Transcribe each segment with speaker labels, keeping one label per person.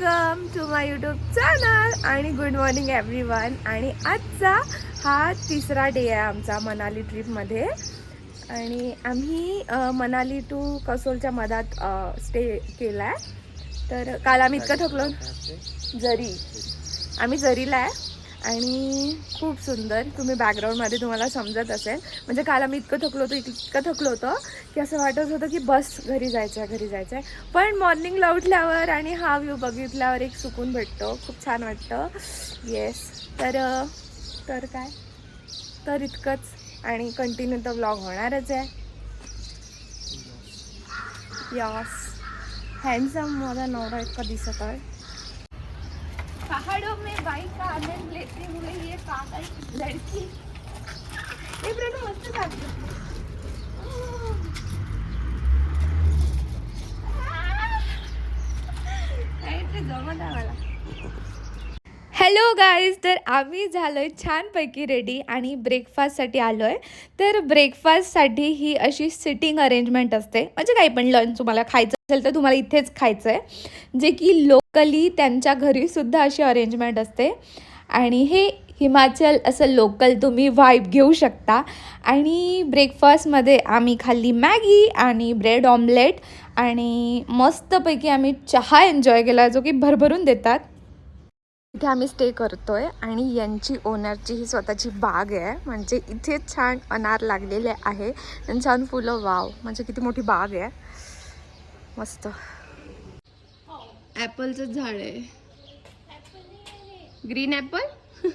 Speaker 1: Welcome to my YouTube channel आणि good morning everyone आणि आजचा हा तिसरा डे आहे आमचा मनाली ट्रीपमध्ये. आणि आम्ही मनाली टू कसोलच्या मधात स्टे केला आहे तर काल आम्ही इतकं थकलो. जरी. आम्ही जरीला आहे. आणि खूप सुंदर. तुम्ही बॅकग्राऊंडमध्ये तुम्हाला समजत असेल. म्हणजे काल आम्ही इतकं थकलो होतो इतकं थकलो होतं की असं वाटत होतं की बस घरी जायचं आहे घरी जायचं आहे पण मॉर्निंगला उठल्यावर आणि हा व्ह्यू बघितल्यावर एक सुकून भेटतो. खूप छान वाटतं. येस तर तर काय? तर इतकंच. आणि कंटिन्यू तर व्लॉग होणारच आहे. यस हँडसम माझा नवरा इतका दिसत आहे पहाड़ों में बाइक का आनंद लेते हुए ये पागल लड़की। ये प्रणव मस्त चालते जमत आहे मला हॅलो गाईज तर आम्ही झालो आहे छानपैकी रेडी आणि ब्रेकफास्टसाठी आलो आहे तर ब्रेकफास्टसाठी ही अशी सिटिंग अरेंजमेंट असते. म्हणजे काही पण लंच तुम्हाला खायचं असेल तर तुम्हाला इथेच खायचं आहे जे की लो लोकली त्यांच्या घरीसुद्धा अशी अरेंजमेंट असते. आणि हे हिमाचल असं लोकल तुम्ही व्हाईब घेऊ शकता. आणि ब्रेकफास्टमध्ये आम्ही खाल्ली मॅगी आणि ब्रेड ऑमलेट आणि मस्तपैकी आम्ही चहा एन्जॉय केला जो की भरभरून देतात. इथे आम्ही स्टे करतो आहे आणि यांची ओनरची ही स्वतःची बाग आहे. म्हणजे इथे छान अनार लागलेले आहे. आणि छान फुलं वाव म्हणजे किती मोठी बाग आहे. मस्त. ॲपलचं झाड आहे. ग्रीन ॲपल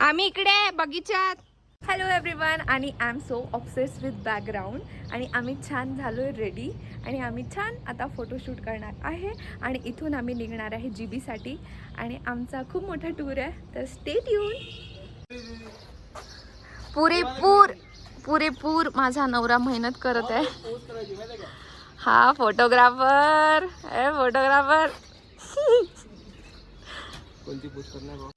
Speaker 1: आम्ही इकडे बगीचात हॅलो एव्हरीवन आणि I am so obsess with background आणि आम्ही छान झालो आहे रेडी आणि आम्ही छान आता फोटोशूट करणार आहे. आणि इथून आम्ही निघणार आहे जी बीसाठी आणि आमचा खूप मोठा टूर आहे तर स्टेट येऊन पुरेपूर पुरेपूर माझा नवरा मेहनत करत आहे. हा फोटोग्राफर ए फोटोग्राफर
Speaker 2: कोणती नाही
Speaker 1: हो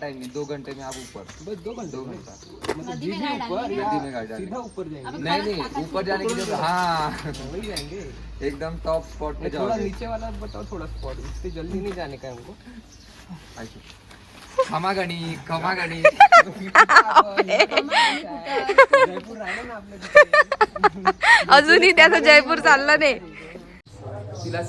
Speaker 2: टाइम में दो घंटे में आप ऊपर बस दो घंटे दो घंटा. मतलब जीप में ऊपर नदी में सीधा ऊपर जाएँगे. नहीं नहीं ऊपर जाने के लिए हाँ. वही जाएँगे. एकदम टॉप स्पॉट पे थोड़ा नीचे वाला बताओ थोड़ा स्पॉट इससे जल्दी नहीं जाने का हमको. खमागणी खमागणी.
Speaker 1: अजूनही त्याचं जयपूर चाललं नाही.
Speaker 2: तिला.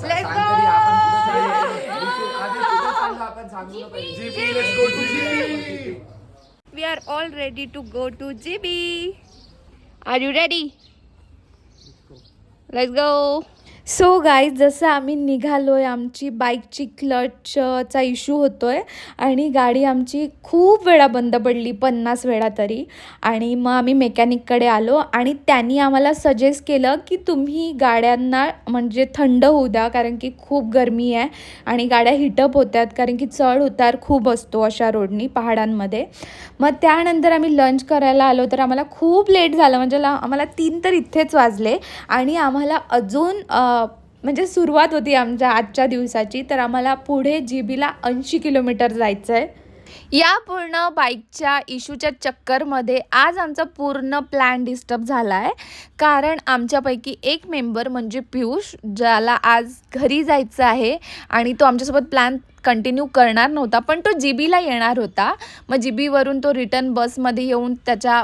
Speaker 1: We are all ready to go to G B are you ready let's go so guys जसं आम्ही निघालो आहे आमची बाईकची क्लचचा इश्यू होतो आहे आणि गाडी आमची खूप वेळा बंद पडली पन्नास वेळा तरी. आणि मग आम्ही मेकॅनिककडे आलो आणि त्यांनी आम्हाला सजेस्ट केलं की तुम्ही गाड्यांना म्हणजे थंड होऊ द्या कारण की खूप गरमी आहे आणि गाड्या हिटअप होत्यात कारण की चढ उतार खूप असतो अशा रोडनी पहाडांमध्ये. मग त्यानंतर आम्ही लंच करायला आलो तर आम्हाला खूप लेट झालं म्हणजे ला- आम्हाला तीन तर इथेच वाजले आणि आम्हाला अजून म्हणजे सुरुवात होती आमच्या आजच्या दिवसाची तर आम्हाला पुढे जीबीला ऐंशी किलोमीटर जायचं आहे या पूर्ण बाईकच्या इशूच्या चक्करमध्ये आज आमचा पूर्ण प्लॅन डिस्टर्ब झाला आहे कारण आमच्यापैकी एक मेंबर म्हणजे पियुष ज्याला आज घरी जायचं आहे आणि तो आमच्यासोबत प्लॅन कंटिन्यू करणार नव्हता पण तो जी बीला येणार होता. मग जी बीवरून तो रिटर्न बसमध्ये येऊन त्याच्या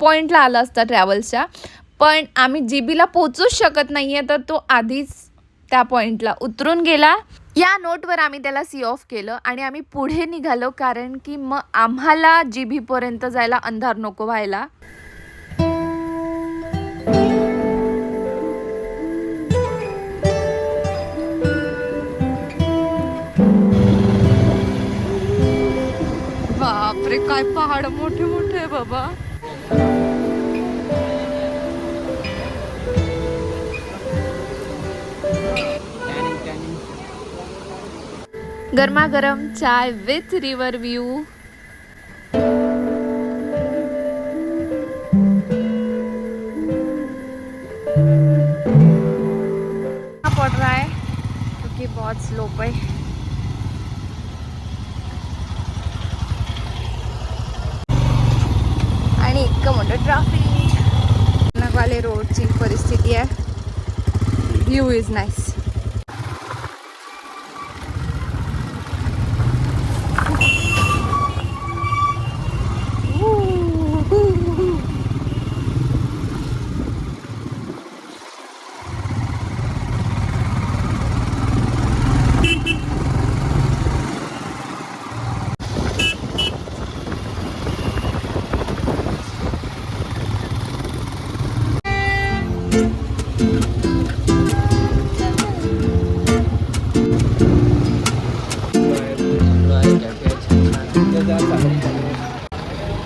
Speaker 1: पॉईंटला आला असता ट्रॅव्हल्सच्या पण आम्ही जी बीला पोचूच शकत नाही आहे तर तो आधीच त्या पॉईंटला उतरून गेला. या नोटवर आम्ही त्याला सी ऑफ केलं आणि आम्ही पुढे निघालो कारण की मग आम्हाला जी बीपर्यंत जायला अंधार नको व्हायला. बापरे काय पहाड मोठे मोठे आहे बाबा. गरमागरम चाय विथ रिवर व्यू पड़ रहा है क्योंकि बहुत स्लोप है आणि इतकं मोठं ट्रॅफिक नगवाले रोडची परिस्थिती आहे. व्ह्यू इज नाईस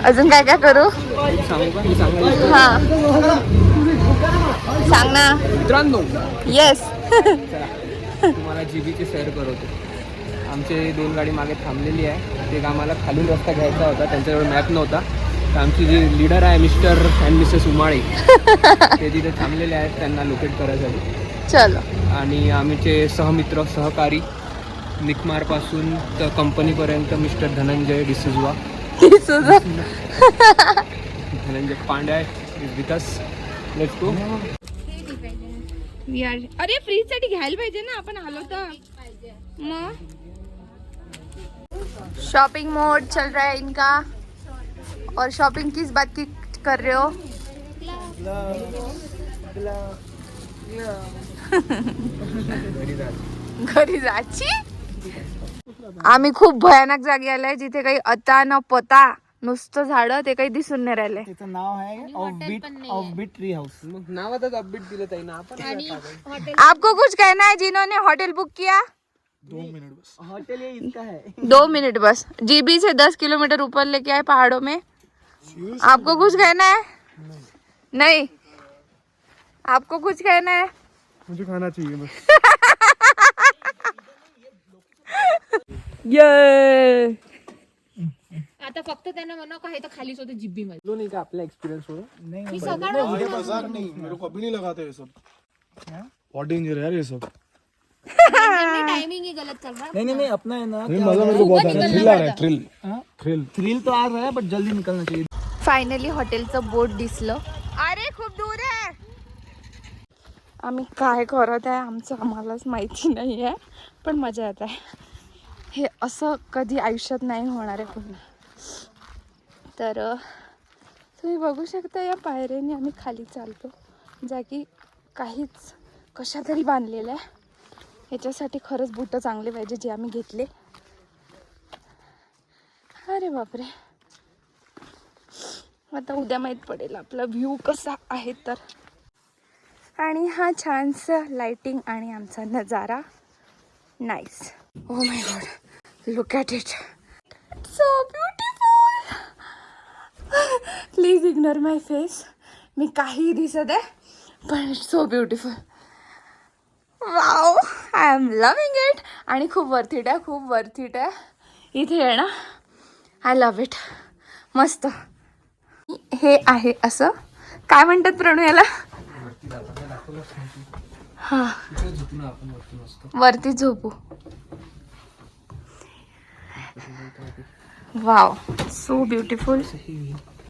Speaker 1: अजून काय काय करू? हा. सांग ना.
Speaker 3: मित्रांनो.
Speaker 1: येस
Speaker 3: तुम्हाला जीबीची सैर करवतो. आमचे दोन गाडी मागे थांबलेली आहे. ते आम्हाला खालून रस्ता घ्यायचा होता. त्यांच्याजवळ मॅप नव्हता. तर आमची जी लीडर आहे मिस्टर अँड मिसेस उमाळे ते तिथे थांबलेले आहेत त्यांना लोकेट करायसाठी
Speaker 1: चलो.
Speaker 3: आणि आमचे सहमित्र सहकारी निकमारपासून तर कंपनीपर्यंत मिस्टर धनंजय डिसिजवा. धनंजय पांडे विकास लेट्स गो
Speaker 1: अरे फ्रीजसाठी घ्यायला पाहिजे ना आपण आलो तर. मग? शॉपिंग मोड चल रहा है इनका. और शॉपिंग किस बात की कर रहे हो? घरी जायची आम्ही खूप भयानक जागी आलाय जिथे काही अता न पता नुसतं झाड ते काही दिसून नाही राहिले.
Speaker 4: त्याचं नाव आहे ऑफ़ बीट ट्री हाऊस
Speaker 3: मग नावातच अपडेट दिलं ताई ना आपण
Speaker 1: आपको कुछ कहना है जिन्होंने होटल बुक किया?
Speaker 4: हॉटेल ये इसका है।
Speaker 1: दो मिनट बस। जीबी से दस किलोमीटर ऊपर लेके आए पहाड़ों में। आपको कुछ कहना है? नहीं। आपको कुछ कहना है?
Speaker 4: मुझे खाना चाहिए बस।
Speaker 1: ये
Speaker 5: आता फक्त त्यांना म्हणा का हे तर खालीच होते जिब्बी मध्ये.
Speaker 3: बोललो नाही का आपला एक्सपिरियंस होतो
Speaker 4: नहीं
Speaker 6: ये बाजार नहीं. मेरे को अभी नहीं लगाते ये सब. बहुत डेंजर है यार ये सब?
Speaker 5: टाइमिंग ही गलत चल रहा
Speaker 4: नहीं नहीं नहीं अपना है ना
Speaker 6: नहीं मजा मेरे को बहुत आ रहा है थ्रिल आ रहा है? थ्रिल थ्रिल
Speaker 4: थ्रिल तो आ रहा है बट जल्दी निकलना चाहिए।
Speaker 1: फायनली हॉटेलचं बोर्ड दिसलं. अरे खूप दूर आहे. आम्ही काय करत आहे आमचं आम्हालाच माहिती नाही आहे पण मजा येत आहे. हे असं कधी आयुष्यात नाही होणार आहे पुन्हा तर तुम्ही बघू शकता या पायऱ्याने आम्ही खाली चालतो. जागी काहीच कशा तरी बांधलेलं आहे. ह्याच्यासाठी खरंच बुटं चांगले पाहिजे जे आम्ही घेतले. अरे बापरे. आता उद्या माहीत पडेल आपला व्ह्यू कसा आहे तर. आणि हा छानसा लाइटिंग आणि आमचा नजारा. Nice oh my god look at it so beautiful please ignore my face मी काही दिसत आहे पण so beautiful wow I am loving it आणि खूप वर्थ इट आहे खूप वर्थ इट आहे इथे येणं आय लव इट मस्त. हे आहे असं. काय म्हणतात प्रणू याला? हा वरती झोपू. वाव सो ब्युटिफुल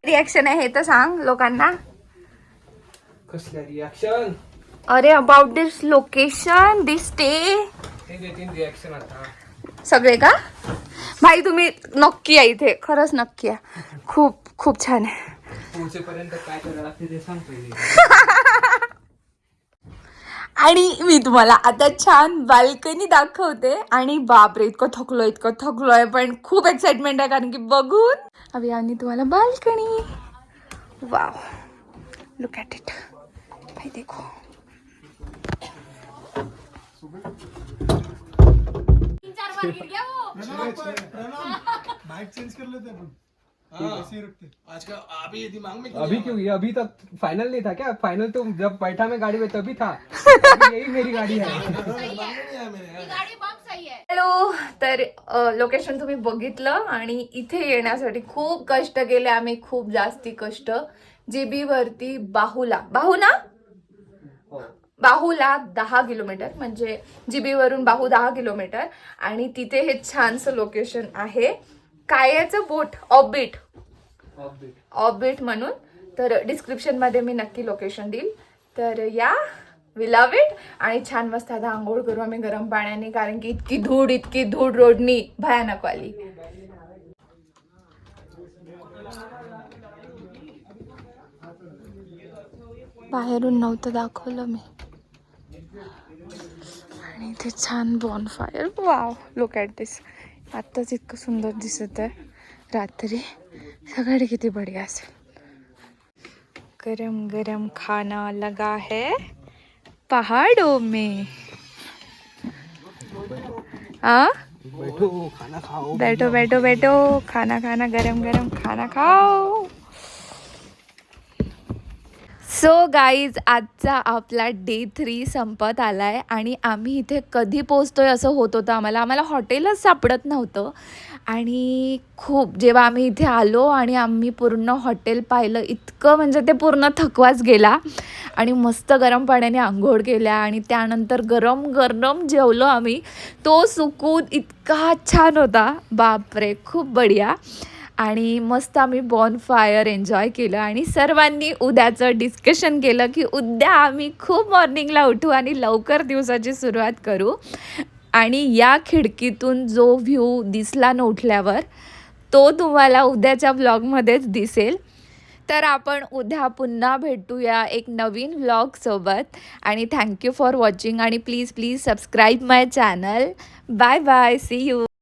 Speaker 1: रिॲक्शन आहे हे तर सांग लोकांना.
Speaker 3: कसल्या रिॲक्शन
Speaker 1: अरे about this location this stay
Speaker 3: reaction आता.
Speaker 1: सगळे का? भाई तुम्ही नक्की या इथे. खरंच नक्की या. खूप खूप छान आहे.
Speaker 3: पोहोचेपर्यंत काय करायला लागते ते सांग पहिले.
Speaker 1: आणि मी तुम्हाला आता छान बाल्कनी दाखवते. आणि बापरे इतकं थकलोय इतकं थकलोय पण खूप एक्साइटमेंट आहे कारण की बघून. अभि आणि तुम्हाला balcony. Wow look at it भाई देखो.
Speaker 6: बाइक चेंज ही। अभी दिमाग में
Speaker 3: अभी क्यों? ये अभी तक फाइनल नहीं था क्या? फाइनल तो जब बैठा मैं गाड़ी में तभी था। यही मेरी गाड़ी है।
Speaker 1: हॅलो तर लोकेशन तुम्ही बघितलं आणि इथे येण्यासाठी खूप कष्ट केले आम्ही खूप जास्ती कष्ट. जीबी वरती बाहुला? बाहू ना बाहूला दहा किलोमीटर म्हणजे जीबी वरून बाहू दहा किलोमीटर. आणि तिथे हे छानसं लोकेशन आहे. कायाचं बोट ऑबिट ऑबिट म्हणून. तर डिस्क्रिप्शनमध्ये मी नक्की लोकेशन देईल. तर या. वी लव इट आणि छान मस्त आता आंघोळ करू आम्ही गरम पाण्याने कारण की इतकी धूळ इतकी धूळ रोडनी. भयानक वाली. बाहेरून नव्हतं दाखवलं मी. आणि इथे छान bonfire wow look at this आत्ताच इतकं सुंदर दिसत है रात्री सकाळी किती बढिया असेल. गरम गरम खाना लगा है पहाड़ों में. आ?
Speaker 3: बैठो खाना खाओ.
Speaker 1: बैठो बैठो बैठो खाना खाना गरम गरम खाना खाओ. सो गाईज आजचा आपला डे थ्री संपत आला आहे आणि आम्ही इथे कधी पोचतोय असं होत होतं आम्हाला. आम्हाला हॉटेलच सापडत नव्हतं. आणि खूप जेव्हा आम्ही इथे आलो आणि आम्ही पूर्ण हॉटेल पाहिलं इतकं म्हणजे ते पूर्ण थकवाच गेला. आणि मस्त गरम पाण्याने आंघोळ केल्या आणि त्यानंतर गरम गरम जेवलो आम्ही. तो सुकून इतका छान होता. बापरे खूप बढिया. आणि मस्त आम्ही बॉन फायर एन्जॉय केलं आणि सर्वांनी उद्याचं डिस्कशन केलं की उद्या आम्ही खूप मॉर्निंगला उठू आणि लवकर दिवसाची सुरुवात करू. आणि या खिडकीतून जो व्ह्यू दिसला न उठल्यावर तो तुम्हाला उद्याच्या व्लॉगमध्येच दिसेल. तर आपण उद्या पुन्हा भेटूया एक नवीन व्लॉगसोबत आणि थँक्यू फॉर वॉचिंग आणि please please subscribe my channel bye bye see you